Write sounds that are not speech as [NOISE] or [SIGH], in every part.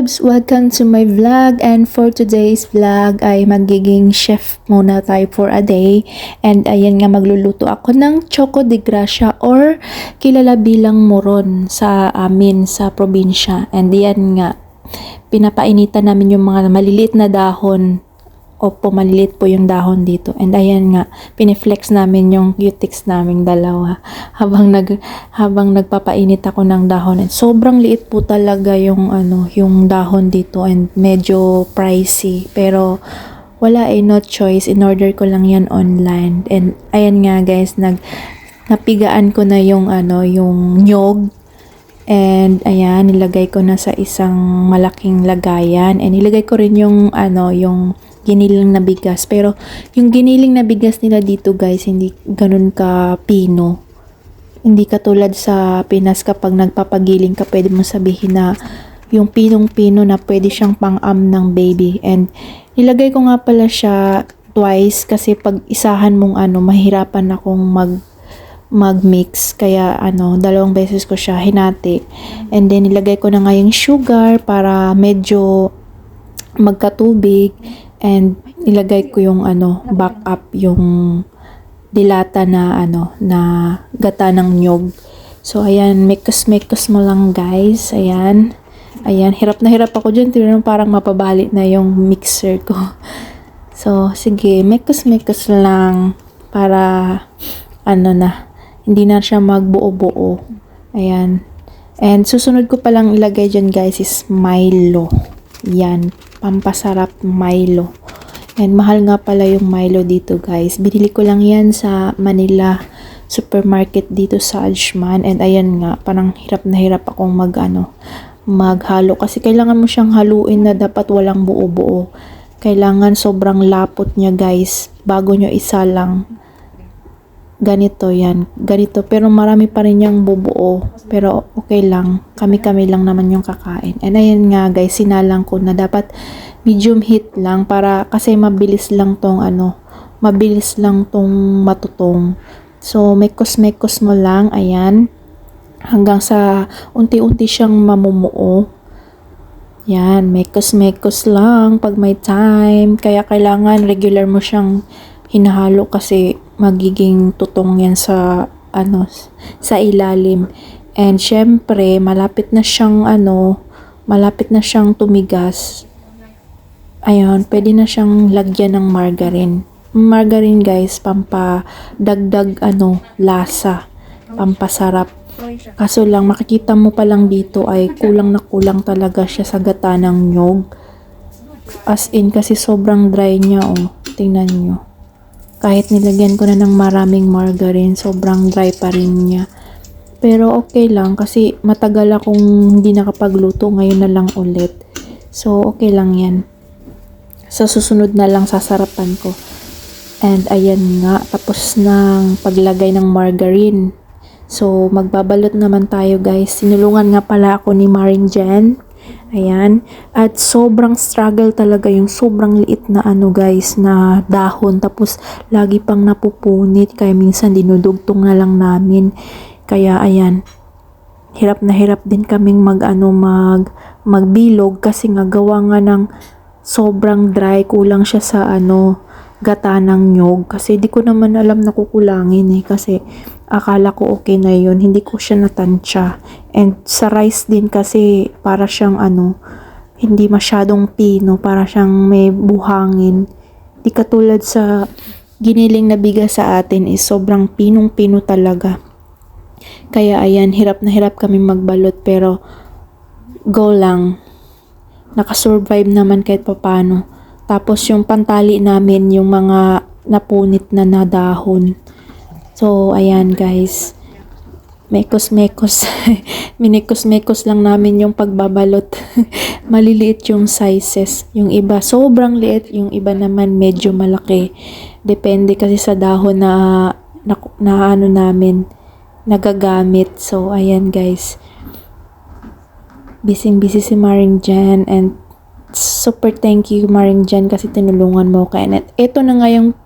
loves! Welcome to my vlog. And for today's vlog ay magiging chef muna tayo for a day. And ayan nga magluluto ako ng choco de gracia or kilala bilang moron sa amin sa probinsya. And yan nga pinapainitan namin yung mga maliliit na dahon Opo, malilit po yung dahon dito. And ayan nga, piniflex namin yung cutics naming dalawa [LAUGHS] habang nag habang nagpapainit ako ng dahon. And sobrang liit po talaga yung ano, yung dahon dito and medyo pricey. Pero wala eh, no choice. In order ko lang yan online. And ayan nga guys, nag napigaan ko na yung ano, yung nyog And ayan, nilagay ko na sa isang malaking lagayan. And nilagay ko rin yung ano, yung giniling na bigas. Pero yung giniling na bigas nila dito guys, hindi ganun ka pino. Hindi katulad sa Pinas kapag nagpapagiling ka, pwede mo sabihin na yung pinong-pino na pwede siyang pang-am ng baby. And nilagay ko nga pala siya twice kasi pag isahan mong ano, mahirapan akong mag mag-mix. Kaya ano, dalawang beses ko siya hinati. And then nilagay ko na nga yung sugar para medyo magkatubig and nilagay ko yung ano back up yung dilata na ano na gata ng nyog. So ayan mekos mo lang guys. Ayan. Ayan hirap na hirap ako dyan. Tingnan parang mapabali na yung mixer ko. [LAUGHS] So sige mekos lang para ano na hindi na siya magbuo-buo. Ayan. And susunod ko palang ilagay dyan guys is Milo. Yan pampasarap Milo. And mahal nga pala yung Milo dito guys. Binili ko lang yan sa Manila supermarket dito sa Ajman. And ayan nga, parang hirap na hirap akong mag ano, maghalo. Kasi kailangan mo siyang haluin na dapat walang buo-buo. Kailangan sobrang lapot niya guys. Bago nyo isa lang ganito yan, ganito. Pero marami pa rin yung bubuo. Pero okay lang, kami-kami lang naman yung kakain. And ayan nga guys, sinalang ko na dapat medium heat lang para kasi mabilis lang tong ano, mabilis lang tong matutong. So, mekos-mekos mo lang, ayan. Hanggang sa unti-unti siyang mamumuo. Yan, mekos-mekos lang pag may time. Kaya kailangan regular mo siyang hinahalo kasi magiging tutong yan sa ano sa ilalim. And syempre, malapit na siyang ano, malapit na siyang tumigas. Ayun, pwede na siyang lagyan ng margarine. Margarine guys, pampadagdag ano, lasa, pampasarap. Kaso lang, makikita mo pa lang dito ay kulang na kulang talaga siya sa gata ng nyog. As in, kasi sobrang dry niya, oh. Tingnan nyo. Kahit nilagyan ko na ng maraming margarine, sobrang dry pa rin niya. Pero okay lang kasi matagal akong hindi nakapagluto ngayon na lang ulit. So okay lang yan. Sa susunod na lang sasarapan ko. And ayan nga, tapos ng paglagay ng margarine. So magbabalot naman tayo guys. Sinulungan nga pala ako ni Maring Jen Ayan. At sobrang struggle talaga yung sobrang liit na ano guys na dahon. Tapos lagi pang napupunit. Kaya minsan dinudugtong na lang namin. Kaya ayan. Hirap na hirap din kaming mag ano mag magbilog kasi nga gawa nga ng sobrang dry. Kulang siya sa ano gata ng nyog. Kasi di ko naman alam na kukulangin eh. Kasi akala ko okay na yun. Hindi ko siya natansya. And sa rice din kasi para siyang ano, hindi masyadong pino. Para siyang may buhangin. Di katulad sa giniling na bigas sa atin is sobrang pinong-pino talaga. Kaya ayan, hirap na hirap kami magbalot pero go lang. Nakasurvive naman kahit papano. Tapos yung pantali namin, yung mga napunit na nadahon. So, ayan guys. Mekos-mekos. [LAUGHS] Minikos-mekos lang namin yung pagbabalot. [LAUGHS] Maliliit yung sizes. Yung iba sobrang liit, yung iba naman medyo malaki. Depende kasi sa dahon na, na, na ano namin nagagamit. So, ayan guys. Busy-busy si Maring Jan and super thank you Maring Jan kasi tinulungan mo ka. Ito na nga yung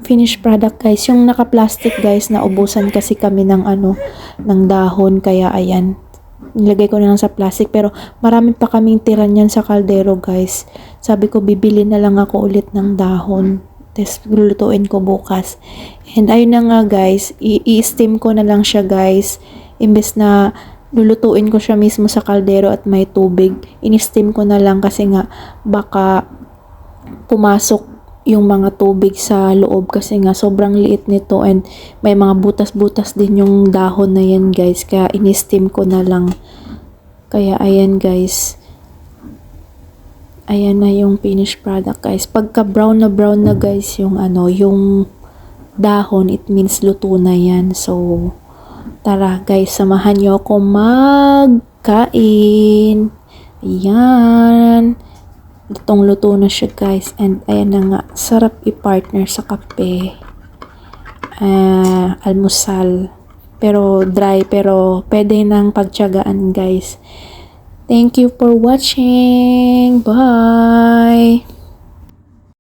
finished product guys. Yung naka-plastic guys, na ubusan kasi kami ng ano, ng dahon. Kaya ayan, nilagay ko na lang sa plastic pero marami pa kaming tira niyan sa kaldero guys. Sabi ko bibili na lang ako ulit ng dahon. Tapos lulutuin ko bukas. And ayun na nga guys, i-steam ko na lang siya guys. Imbes na lulutuin ko siya mismo sa kaldero at may tubig. In-steam ko na lang kasi nga baka pumasok yung mga tubig sa loob kasi nga sobrang liit nito and may mga butas-butas din yung dahon na yan guys. Kaya in-steam ko na lang. Kaya ayan guys. Ayan na yung finished product guys. Pagka brown na brown na guys yung ano yung dahon it means luto na yan. So tara guys samahan nyo ako magkain. Ayan. Lutong luto na siya guys. And ayan na nga sarap i-partner sa kape. Ah, almusal. Pero dry pero pwede nang pagtyagaan guys. Thank you for watching. Bye